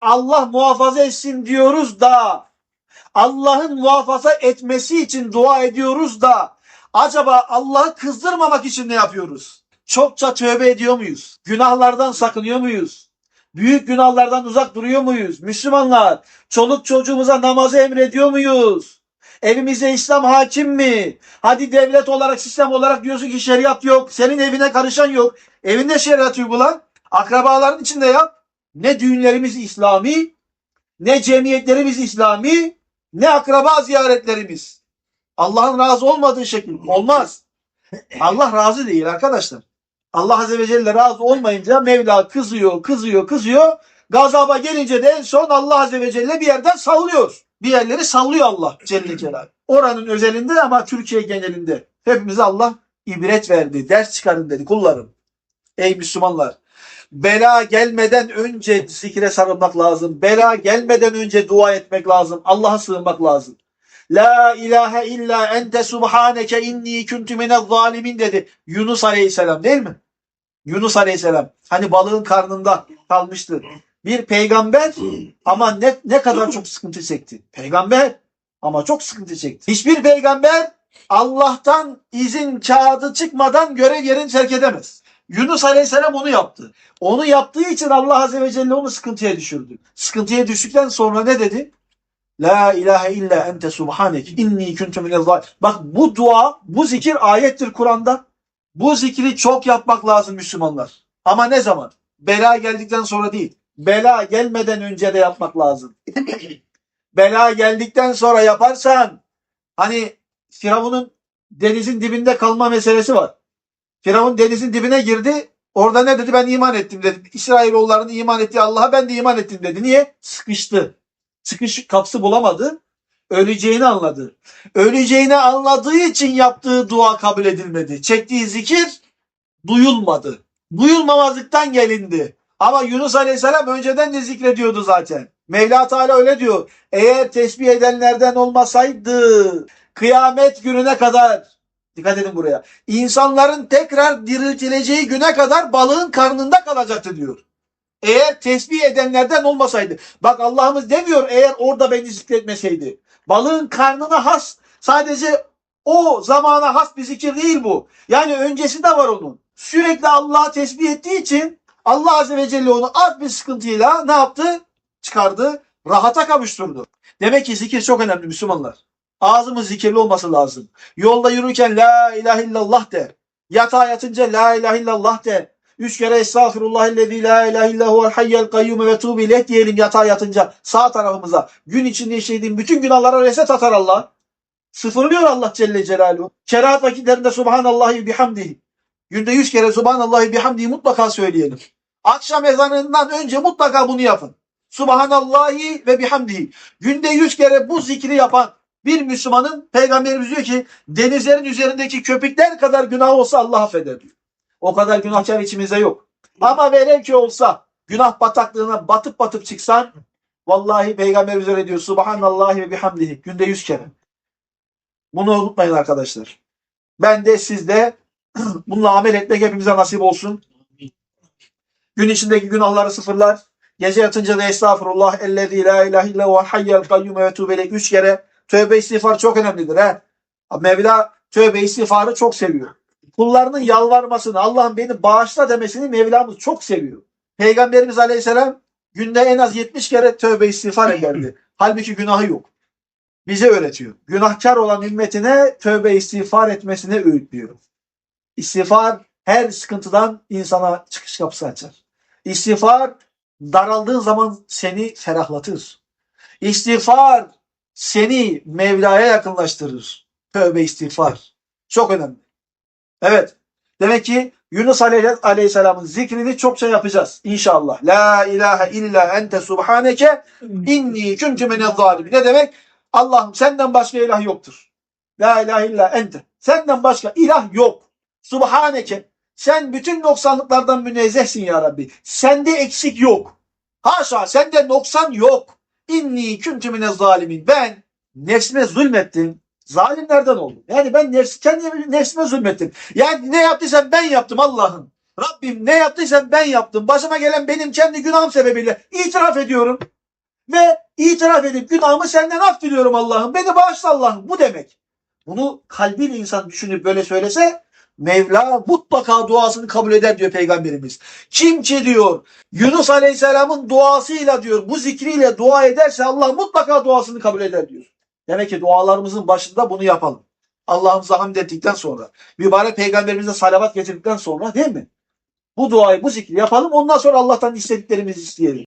Allah muhafaza etsin diyoruz da Allah'ın muhafaza etmesi için dua ediyoruz da acaba Allah'ı kızdırmamak için ne yapıyoruz? Çokça tövbe ediyor muyuz? Günahlardan sakınıyor muyuz? Büyük günahlardan uzak duruyor muyuz? Müslümanlar, çoluk çocuğumuza namazı emrediyor muyuz? Evimize İslam hakim mi? Hadi devlet olarak, sistem olarak diyorsun ki şeriat yok. Senin evine karışan yok. Evinde şeriat uygulan. Akrabaların içinde yap. Ne düğünlerimiz İslami, ne cemiyetlerimiz İslami, ne akraba ziyaretlerimiz. Allah'ın razı olmadığı şekilde olmaz. Allah razı değil arkadaşlar. Allah Azze ve Celle razı olmayınca Mevla kızıyor, kızıyor, kızıyor. Gazaba gelince de en son Allah Azze ve Celle bir yerden sallıyor. Bir yerleri sallıyor Allah Celle Celal. Oranın özelinde ama Türkiye genelinde. Hepimize Allah ibret verdi. Ders çıkarın dedi kullarım. Ey Müslümanlar. Bela gelmeden önce zikre sarılmak lazım. Bela gelmeden önce dua etmek lazım. Allah'a sığınmak lazım. La ilahe illa ente subhaneke inni kuntu minez zalimin dedi. Yunus Aleyhisselam değil mi? Yunus Aleyhisselam. Hani balığın karnında kalmıştı. Bir peygamber ama ne, ne kadar çok sıkıntı çekti. Peygamber ama çok sıkıntı çekti. Hiçbir peygamber Allah'tan izin kağıdı çıkmadan görev yerini terk edemez. Yunus Aleyhisselam onu yaptı. Onu yaptığı için Allah Azze ve Celle onu sıkıntıya düşürdü. Sıkıntıya düştükten sonra ne dedi? La ilahe illa ente subhanek inni kuntu minez zalim. Bak bu dua, bu zikir ayettir Kur'an'da. Bu zikri çok yapmak lazım Müslümanlar. Ama ne zaman? Bela geldikten sonra değil. Bela gelmeden önce de yapmak lazım. Bela geldikten sonra yaparsan hani Firavun'un denizin dibinde kalma meselesi var. Firavun denizin dibine girdi. Orada ne dedi? Ben iman ettim dedi. İsrailoğullarının iman ettiği Allah'a ben de iman ettim dedi. Niye? Sıkıştı. Sıkış kapsı bulamadı. Öleceğini anladı. Öleceğini anladığı için yaptığı dua kabul edilmedi. Çektiği zikir duyulmadı. Duyulmamazlıktan gelindi. Ama Yunus Aleyhisselam önceden de zikrediyordu zaten. Mevla Teala öyle diyor. Eğer tesbih edenlerden olmasaydı kıyamet gününe kadar dikkat edin buraya. İnsanların tekrar diriltileceği güne kadar balığın karnında kalacaktı diyor. Eğer tesbih edenlerden olmasaydı. Bak Allah'ımız demiyor eğer orada beni zikretmeseydi. Balığın karnına has sadece o zamana has bir zikir değil bu. Yani öncesi de var onun. Sürekli Allah'ı tesbih ettiği için Allah Azze ve Celle onu az bir sıkıntıyla ne yaptı? Çıkardı. Rahata kavuşturdu. Demek ki zikir çok önemli Müslümanlar. Ağzımız zikirli olması lazım. Yolda yürürken la ilahe illallah de. Yatağa yatınca la ilahe illallah de. Üç kere estağfirullahellezî la ilahe illa huvel hayyel kayyum ve tuğbi ileyh diyelim yatağa yatınca sağ tarafımıza. Gün içinde işlediğim bütün günahlara reset atar Allah. Sıfırlıyor Allah Celle Celaluhu. Kerahat vakitlerinde Subhanallahi bihamdihi. Günde yüz kere Subhanallahi bihamdihi mutlaka söyleyelim. Akşam ezanından önce mutlaka bunu yapın. Subhanallahi ve bihamdihi. Günde yüz kere bu zikri yapan bir Müslümanın Peygamberimiz diyor ki denizlerin üzerindeki köpükler kadar günah olsa Allah affeder diyor. O kadar günahkar içimizde yok. Ama velev ki olsa günah bataklığına batıp batıp çıksan vallahi Peygamberimiz öyle diyor. Subhanallahi ve bihamdihi. Günde yüz kere. Bunu unutmayın arkadaşlar. Ben de siz de bununla amel etmek hepimize nasip olsun. Gün içindeki günahları sıfırlar. Gece yatınca da estağfurullah ellezî la ilahe illa huvel hayyel kayyum ve etûbü ileyh. Üç kere tövbe istiğfar çok önemlidir. He. Mevla tövbe istiğfarı çok seviyor. Kullarının yalvarmasını, Allah'ım beni bağışla demesini Mevlamız çok seviyor. Peygamberimiz Aleyhisselam günde en az 70 kere tövbe istiğfar ederdi. Halbuki günahı yok. Bize öğretiyor. Günahkar olan ümmetine tövbe istiğfar etmesine öğütlüyor. İstiğfar her sıkıntıdan insana çıkış kapısı açar. İstiğfar daraldığın zaman seni ferahlatır. İstiğfar seni Mevla'ya yakınlaştırır. Tövbe istiğfar. Çok önemli. Evet. Demek ki Yunus Aleyh- Aleyhisselam'ın zikrini çokça yapacağız. İnşallah. La ilahe illa ente subhaneke inni kuntu zalimin. Ne demek? Allah'ım senden başka ilah yoktur. La ilahe illa ente. Senden başka ilah yok. Subhaneke. Sen bütün noksanlıklardan münezzehsin ya Rabbi. Sende eksik yok. Haşa sende noksan yok. İnni kuntu minez zalimin. Ben nefsime zulmettim. Zalimlerden oldum. Yani ben nefsi, kendi nefsime zulmettim. Yani ne yaptıysam ben yaptım Allah'ım. Rabbim ne yaptıysam ben yaptım. Başıma gelen benim kendi günahım sebebiyle itiraf ediyorum. Ve itiraf edip günahımı senden af diliyorum Allah'ım. Beni bağışla Allah'ım. Bu demek. Bunu kalbiyle insan düşünüp böyle söylese Mevla mutlaka duasını kabul eder diyor Peygamberimiz. Kim ki diyor Yunus Aleyhisselam'ın duasıyla diyor bu zikriyle dua ederse Allah mutlaka duasını kabul eder diyor. Demek ki dualarımızın başında bunu yapalım. Allah'ımıza hamd ettikten sonra, mübarek peygamberimize salavat getirdikten sonra değil mi? Bu duayı, bu zikri yapalım. Ondan sonra Allah'tan istediklerimizi isteyelim.